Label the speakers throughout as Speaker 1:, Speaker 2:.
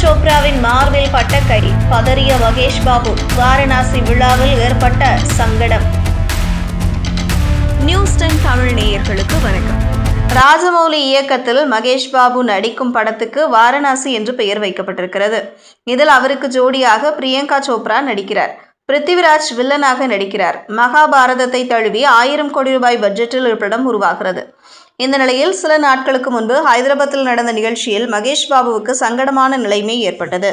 Speaker 1: சோப்ராவின் மார்பில் பட்ட கை பதறிய மகேஷ் பாபு வாரணாசி விழாவில் ஏற்பட்ட சங்கடம். நியூஸ் டென் தமிழ் நேயர்களுக்கு வணக்கம். ராஜமௌலி இயக்கத்தில் மகேஷ் பாபு நடிக்கும் படத்துக்கு வாரணாசி என்று பெயர் வைக்கப்பட்டிருக்கிறது. இதில் அவருக்கு ஜோடியாக பிரியங்கா சோப்ரா நடிக்கிறார். பிருத்திவிராஜ் வில்லனாக நடிக்கிறார். மகாபாரதத்தை தழுவி ஆயிரம் கோடி ரூபாய் பட்ஜெட்டில் இப்படம் உருவாகிறது. இந்த நிலையில் சில நாட்களுக்கு முன்பு ஹைதராபாத்தில் நடந்த நிகழ்ச்சியில் மகேஷ் பாபுவுக்கு சங்கடமான நிலைமை ஏற்பட்டது.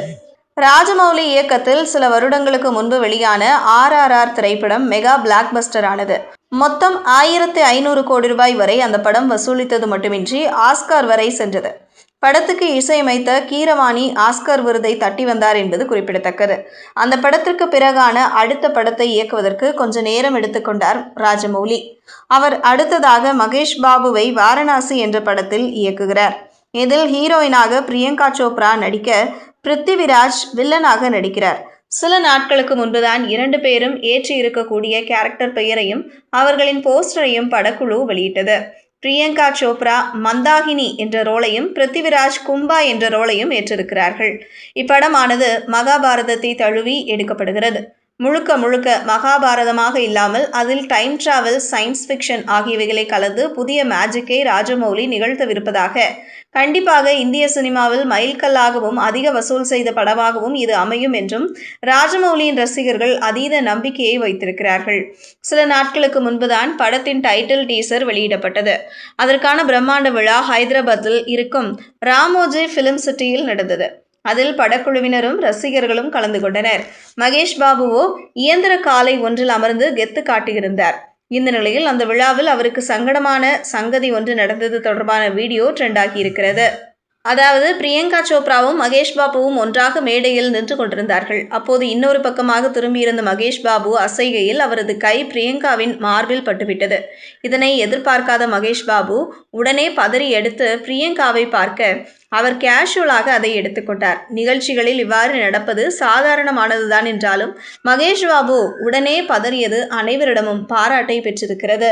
Speaker 1: ராஜமௌலி இயக்கத்தில் சில வருடங்களுக்கு முன்பு வெளியான ஆர்ஆர்ஆர் திரைப்படம் மெகா பிளாக் பஸ்டர் ஆனது மொத்தம் ஆயிரத்தி ஐநூறு கோடி ரூபாய் வரை அந்த படம் வசூலித்தது மட்டுமின்றி ஆஸ்கார் வரை சென்றது. படத்துக்கு இசையமைத்த கீரவாணி ஆஸ்கர் விருதை தட்டி வந்தார் என்பது குறிப்பிடத்தக்கது. அந்த படத்திற்கு பிறகான அடுத்த படத்தை இயக்குவதற்கு கொஞ்ச நேரம் எடுத்துக்கொண்டார் ராஜமௌலி. அவர் அடுத்ததாக மகேஷ் பாபுவை வாரணாசி என்ற படத்தில் இயக்குகிறார். இதில் ஹீரோயினாக பிரியங்கா சோப்ரா நடிக்க பிருத்திவிராஜ் வில்லனாக நடிக்கிறார். சில நாட்களுக்கு முன்புதான் இரண்டு பேரும் ஏற்றி இருக்கக்கூடிய கேரக்டர் பெயரையும் அவர்களின் போஸ்டரையும் படக்குழு வெளியிட்டது. பிரியங்கா சோப்ரா மந்தாகினி என்ற ரோலையும் பிருத்திவிராஜ் கும்பா என்ற ரோலையும் ஏற்றிருக்கிறார்கள். இப்படமானது மகாபாரதத்தை தழுவி எடுக்கப்படுகிறது. முழுக்க முழுக்க மகாபாரதமாக இல்லாமல் அதில் டைம் டிராவல் சயின்ஸ் ஃபிக்ஷன் ஆகியவைகளை கலந்து புதிய மேஜிக்கை ராஜமௌலி நிகழ்த்தவிருப்பதாக. கண்டிப்பாக இந்திய சினிமாவில் மைல்கல்லாகவும் அதிக வசூல் செய்த படமாகவும் இது அமையும் என்றும் ராஜமௌலியின் ரசிகர்கள் அதீத நம்பிக்கையை வைத்திருக்கிறார்கள். சில நாட்களுக்கு முன்புதான் படத்தின் டைட்டில் டீசர் வெளியிடப்பட்டது. அதற்கான பிரம்மாண்ட விழா ஹைதராபாத்தில் இருக்கும் ராமோஜி ஃபிலிம் சிட்டியில் நடந்தது. அதில் படக்குழுவினரும் ரசிகர்களும் கலந்து கொண்டனர். மகேஷ் பாபுவோ இயந்திர காலை ஒன்றில் அமர்ந்து கெத்து காட்டியிருந்தார். இந்த நிலையில் அந்த விழாவில் அவருக்கு சங்கடமான சங்கதி ஒன்று நடந்தது தொடர்பான வீடியோ ட்ரெண்டாகி இருக்கிறது அதாவது பிரியங்கா சோப்ராவும் மகேஷ் பாபுவும் ஒன்றாக மேடையில் நின்று கொண்டிருந்தார்கள். அப்போது இன்னொரு பக்கமாக திரும்பியிருந்த மகேஷ் பாபு அசைகையில் அவரது கை பிரியங்காவின் மார்பில் பட்டுவிட்டது. இதனை எதிர்பார்க்காத மகேஷ் பாபு உடனே பதறி எடுத்து பிரியங்காவை பார்க்க அவர் கேஷுவலாக அதை எடுத்துக்கொண்டார் நிகழ்ச்சிகளில் இவ்வாறு நடப்பது சாதாரணமானதுதான் என்றாலும் மகேஷ் பாபு உடனே பதறியது அனைவரிடமும் பாராட்டை பெற்றிருக்கிறது.